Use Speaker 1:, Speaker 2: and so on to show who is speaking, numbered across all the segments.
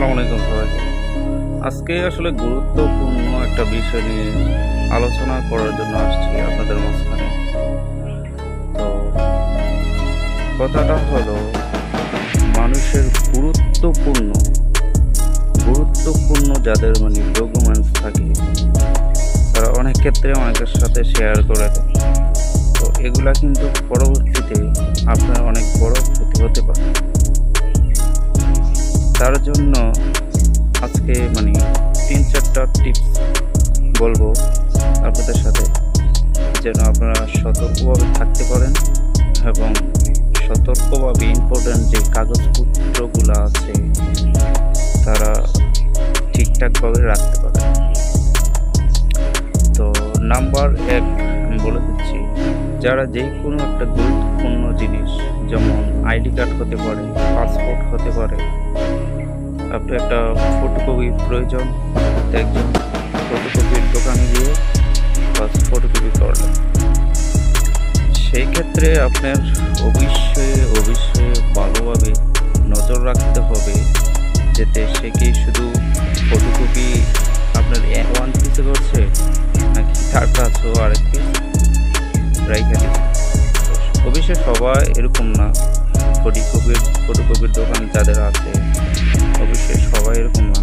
Speaker 1: আসসালামু আলাইকুম সবাইকে আজকে আসলে গুরুত্বপূর্ণ একটা বিষয় নিয়ে আলোচনা করার জন্য আসছি আপনাদের মাঝখানে। তো কথাটা হলো, মানুষের গুরুত্বপূর্ণ গুরুত্বপূর্ণ যাদের মানে ডকুমেন্টস থাকে, তারা অনেক ক্ষেত্রে অনেকের সাথে শেয়ার করে দেয়। তো এগুলা কিন্তু পরবর্তীতে আপনার অনেক বড় ক্ষতি হতে পারে। তার জন্য আজকে মানে তিন চারটা টিপস বলব আপনাদের সাথে, যেন আপনারা সতর্কভাবে থাকতে পারেন এবং সতর্কভাবে ইম্পর্ট্যান্ট যে কাগজপত্রগুলো আছে, তারা ঠিকঠাকভাবে রাখতে পারেন। তো নাম্বার এক আমি বলে দিচ্ছি, যারা যে কোনো একটা গুরুত্বপূর্ণ জিনিস, যেমন আইডি কার্ড হতে পারে, পাসপোর্ট হতে পারে আপনি একটা ফটোকপি প্রয়োজন। একজন ফটোকপির দোকানে গিয়ে বাস ফটোকপি করলেন। সেই ক্ষেত্রে আপনার অবশ্যই অবশ্যই ভালোভাবে নজর রাখতে হবে যাতে সে কি শুধু ফটোকপি আপনার ওয়ান পিসে করছে, নাকি তার কাছেও আরেক পিস রাইখা দিচ্ছে অবশ্যই সবাই এরকম না। ফটোকপির ফটোকপির দোকান যাদের আছে অবশ্যই সবাই এরকম না।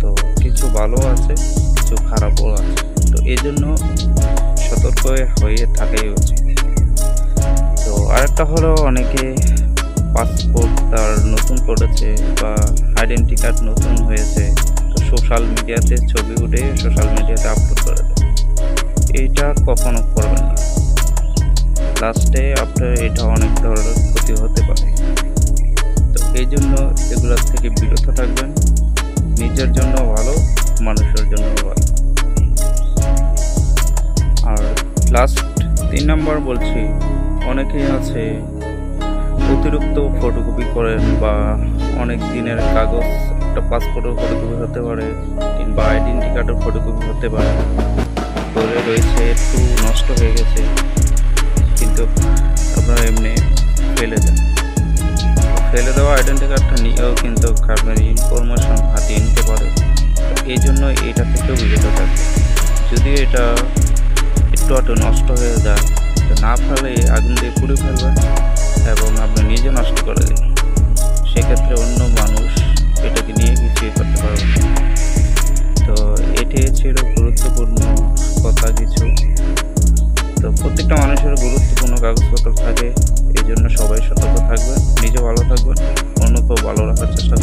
Speaker 1: তো কিছু ভালো আছে, কিছু খারাপও আছে। তো এই জন্য সতর্ক হয়ে থাকাই উচিত। তো আরেকটা হলো অনেকে পাসপোর্ট তার নতুন করেছে বা আইডেন্টি কার্ড নতুন হয়েছে, তো সোশ্যাল মিডিয়াতে ছবি উঠে সোশ্যাল মিডিয়াতে আপলোড করে দেয়। এইটা কখনো করবেন না। লাস্টে আপনার এটা অনেক ধরনের ক্ষতি হতে পারে। তো এই জন্য এগুলোর থেকে লাস্ট তিন নাম্বার বলছি, অনেকেই আছে অতিরিক্ত ফটোকপি করেন বা অনেক দিনের কাগজ, একটা পাসপোর্টের ফটোকপি হতে পারে কিংবা আইডেন্টি কার্ডের ফটোকপি হতে পারে। করে রয়েছে, একটু নষ্ট হয়ে গেছে, কিন্তু আপনারা এমনি ফেলে দেন। ফেলে দেওয়া আইডেন্টি কার্ডটা নিয়েও কিন্তু আপনার ইনফরমেশন হাতিয়ে নিতে পারে। এই জন্য এটা থেকেও বিরত থাকবে যদি এটা একটু নষ্ট হয়ে যায়। তো না ফেলে আগুন দিয়ে পুড়ে ফেলবেন এবং আপনি নিজে নষ্ট করে দেবেন। সেক্ষেত্রে অন্য মানুষ এটাকে নিয়ে কিছুই করতে পারবে তো এটি ছিল গুরুত্বপূর্ণ কথা কিছু। তো প্রত্যেকটা মানুষের গুরুত্বপূর্ণ কাগজপত্র থাকে। এই জন্য সবাই সতর্ক থাকবে নিজে ভালো থাকবেন, অন্যকেও ভালো রাখার চেষ্টা